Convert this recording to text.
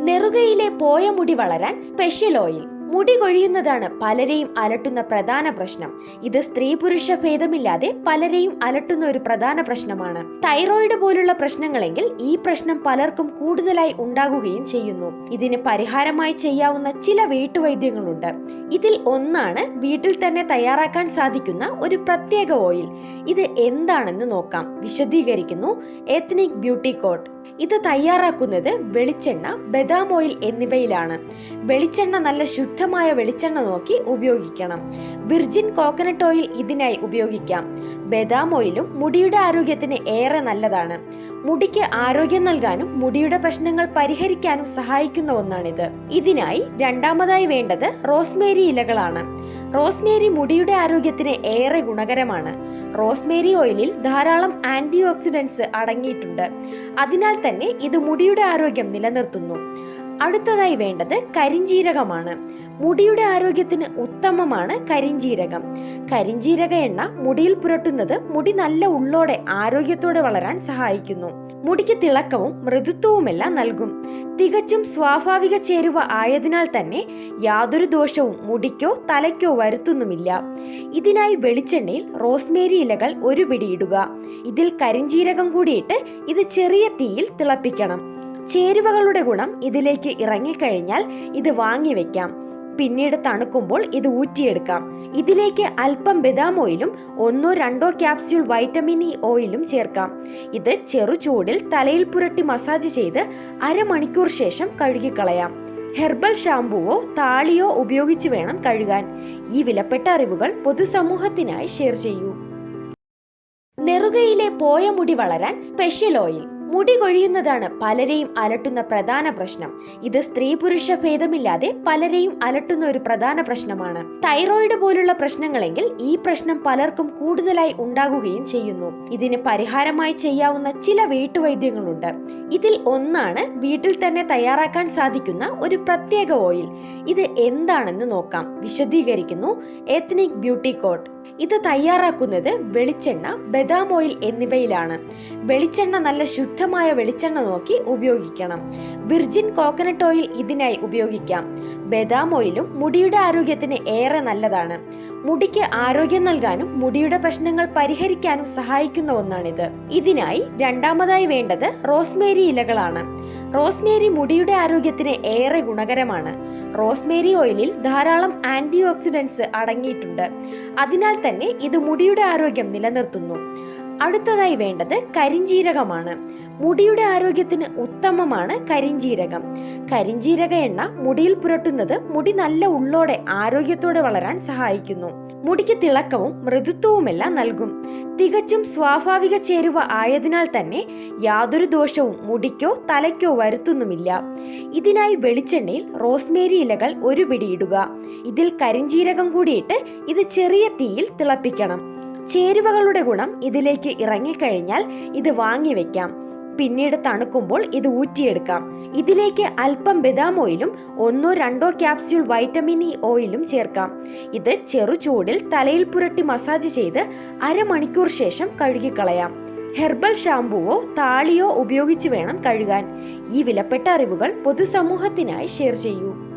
നെറുകയിലെ പോയ മുടി വളരാൻ സ്പെഷ്യൽ ഓയിൽ മുടി കൊഴിയുന്നതാണ് പലരെയും അലട്ടുന്ന പ്രധാന പ്രശ്നം. ഇത് സ്ത്രീ പുരുഷ ഭേദമില്ലാതെ പലരെയും അലട്ടുന്ന ഒരു പ്രധാന പ്രശ്നമാണ്. തൈറോയിഡ് പോലുള്ള പ്രശ്നങ്ങളെങ്കിൽ ഈ പ്രശ്നം പലർക്കും കൂടുതലായി ഉണ്ടാകുകയും ചെയ്യുന്നു. ഇതിന് പരിഹാരമായി ചെയ്യാവുന്ന ചില വീട്ടുവൈദ്യങ്ങളുണ്ട്. ഇതിൽ ഒന്നാണ് വീട്ടിൽ തന്നെ തയ്യാറാക്കാൻ സാധിക്കുന്ന ഒരു പ്രത്യേക ഓയിൽ ഇത് എന്താണെന്ന് നോക്കാം. വിശദീകരിക്കുന്നു. എത്നിക് ബ്യൂട്ടി കോട്ട് ഇത് തയ്യാറാക്കുന്നത് വെളിച്ചെണ്ണ ബദാം ഓയിൽ എന്നിവയിലാണ്. വെളിച്ചെണ്ണ നല്ല ശുദ്ധമായ വെളിച്ചെണ്ണ നോക്കി ഉപയോഗിക്കണം. വിർജിൻ കോക്കനട്ട് ഓയിൽ ഇതിനായി ഉപയോഗിക്കാം. ബദാം ഓയിലും മുടിയുടെ ആരോഗ്യത്തിന് ഏറെ നല്ലതാണ്. മുടിക്ക് ആരോഗ്യം നൽകാനും മുടിയുടെ പ്രശ്നങ്ങൾ പരിഹരിക്കാനും സഹായിക്കുന്ന ഒന്നാണിത്. ഇതിനായി രണ്ടാമതായി വേണ്ടത് റോസ്മേരി ഇലകളാണ്. റോസ്മേരി മുടിയുടെ ആരോഗ്യത്തിന് ഏറെ ഗുണകരമാണ്. റോസ്മേരി ഓയിലിൽ ധാരാളം ആന്റി ഓക്സിഡൻസ് അടങ്ങിയിട്ടുണ്ട്. അതിനാൽ തന്നെ ഇത് മുടിയുടെ ആരോഗ്യം നിലനിർത്തുന്നു. അടുത്തതായി വേണ്ടത് കരിഞ്ജീരകമാണ് മുടിയുടെ ആരോഗ്യത്തിന് ഉത്തമമാണ് കരിഞ്ജീരകം കരിഞ്ജീരക എണ്ണ മുടിയിൽ പുരട്ടുന്നത് മുടി നല്ല ഉള്ളോടെ ആരോഗ്യത്തോടെ വളരാൻ സഹായിക്കുന്നു. മുടിക്ക് തിളക്കവും മൃദുത്വവുമെല്ലാം നൽകും. തികച്ചും സ്വാഭാവിക ചേരുവ ആയതിനാൽ തന്നെ യാതൊരു ദോഷവും മുടിക്കോ തലയ്ക്കോ വരുത്തുന്നുമില്ല. ഇതിനായി വെളിച്ചെണ്ണയിൽ റോസ്മേരി ഇലകൾ ഒരു പിടിയിടുക. ഇതിൽ കരിഞ്ജീരകം കൂടിയിട്ട് ഇത് ചെറിയ തീയിൽ തിളപ്പിക്കണം. ചേരുവകളുടെ ഗുണം ഇതിലേക്ക് ഇറങ്ങിക്കഴിഞ്ഞാൽ ഇത് വാങ്ങി വെക്കാം പിന്നീട് തണുക്കുമ്പോൾ ഇത് ഊറ്റിയെടുക്കാം. ഇതിലേക്ക് അല്പം ബദാം ഓയിലും ഒന്നോ രണ്ടോ ക്യാപ്സ്യൂൾ വൈറ്റമിൻ ഇ ഓയിലും ചേർക്കാം. ഇത് ചെറു ചൂടിൽ തലയിൽ പുരട്ടി മസാജ് ചെയ്ത് അരമണിക്കൂർ ശേഷം കഴുകിക്കളയാം. ഹെർബൽ ഷാംപൂവോ താളിയോ ഉപയോഗിച്ച് വേണം കഴുകാൻ. ഈ വിലപ്പെട്ട അറിവുകൾ പൊതുസമൂഹത്തിനായി ഷെയർ ചെയ്യൂ. നെറുകയിലെ പോയ മുടി വളരാൻ സ്പെഷ്യൽ ഓയിൽ. മുടി കൊഴിയുന്നതാണ് പലരെയും അലട്ടുന്ന പ്രധാന പ്രശ്നം. ഇത് സ്ത്രീ പുരുഷ ഭേദമില്ലാതെ പലരെയും അലട്ടുന്ന ഒരു പ്രധാന പ്രശ്നമാണ്. തൈറോയിഡ് പോലുള്ള പ്രശ്നങ്ങളെങ്കിൽ ഈ പ്രശ്നം പലർക്കും കൂടുതലായി ഉണ്ടാകുകയും ചെയ്യുന്നു. ഇതിന് പരിഹാരമായി ചെയ്യാവുന്ന ചില വീട്ടുവൈദ്യങ്ങളുണ്ട്. ഇതിൽ ഒന്നാണ് വീട്ടിൽ തന്നെ തയ്യാറാക്കാൻ സാധിക്കുന്ന ഒരു പ്രത്യേക ഓയിൽ. ഇത് എന്താണെന്ന് നോക്കാം. വിശദീകരിക്കുന്നു. എത്നിക് ബ്യൂട്ടി കോട്ട് ഇത് തയ്യാറാക്കുന്നത് വെളിച്ചെണ്ണ ബദാം ഓയിൽ എന്നിവയിലാണ്. വെളിച്ചെണ്ണ നല്ല ശുദ്ധമായ വെളിച്ചെണ്ണ നോക്കി ഉപയോഗിക്കണം. വിർജിൻ കോക്കനട്ട് ഓയിൽ ഇതിനായി ഉപയോഗിക്കാം. ബദാം ഓയിലും മുടിയുടെ ആരോഗ്യത്തിന് ഏറെ നല്ലതാണ്. മുടിക്ക് ആരോഗ്യം നൽകാനും മുടിയുടെ പ്രശ്നങ്ങൾ പരിഹരിക്കാനും സഹായിക്കുന്ന ഒന്നാണിത്. ഇതിനായി രണ്ടാമതായി വേണ്ടത് റോസ്മേരി ഇലകളാണ്. റോസ്മേരി മുടിയുടെ ആരോഗ്യത്തിന് ഏറെ ഗുണകരമാണ്. റോസ്മേരി ഓയിലിൽ ധാരാളം ആന്റി ഓക്സിഡൻസ് അടങ്ങിയിട്ടുണ്ട്. അതിനാൽ തന്നെ ഇത് മുടിയുടെ ആരോഗ്യം നിലനിർത്തുന്നു. അടുത്തതായി വേണ്ടത് കരിഞ്ജീരകമാണ് മുടിയുടെ ആരോഗ്യത്തിന് ഉത്തമമാണ് കരിഞ്ജീരകം കരിഞ്ജീരക എണ്ണ മുടിയിൽ പുരട്ടുന്നത് മുടി നല്ല ഉള്ളോടെ ആരോഗ്യത്തോടെ വളരാൻ സഹായിക്കുന്നു. മുടിക്ക് തിളക്കവും മൃദുത്വവുമെല്ലാം നൽകും. തികച്ചും സ്വാഭാവിക ചേരുവ ആയതിനാൽ തന്നെ യാതൊരു ദോഷവും മുടിക്കോ തലയ്ക്കോ വരുത്തുന്നുമില്ല. ഇതിനായി വെളിച്ചെണ്ണയിൽ റോസ്മേരി ഇലകൾ ഒരു പിടിയിടുക. ഇതിൽ കരിഞ്ജീരകം കൂടിയിട്ട് ഇത് ചെറിയ തീയിൽ തിളപ്പിക്കണം. ചേരുവകളുടെ ഗുണം ഇതിലേക്ക് ഇറങ്ങിക്കഴിഞ്ഞാൽ ഇത് വാങ്ങി വെക്കാം പിന്നീട് തണുക്കുമ്പോൾ ഇത് ഊറ്റിയെടുക്കാം. ഇതിലേക്ക് അല്പം ബദാം ഓയിലും ഒന്നോ രണ്ടോ ക്യാപ്സ്യൂൾ വൈറ്റമിൻ ഇ ഓയിലും ചേർക്കാം. ഇത് ചെറുചൂടിൽ തലയിൽ പുരട്ടി മസാജ് ചെയ്ത് അരമണിക്കൂർ ശേഷം കഴുകിക്കളയാം. ഹെർബൽ ഷാംപൂവോ താളിയോ ഉപയോഗിച്ച് വേണം കഴുകാൻ. ഈ വിലപ്പെട്ട അറിവുകൾ പൊതുസമൂഹത്തിനായി ഷെയർ ചെയ്യൂ.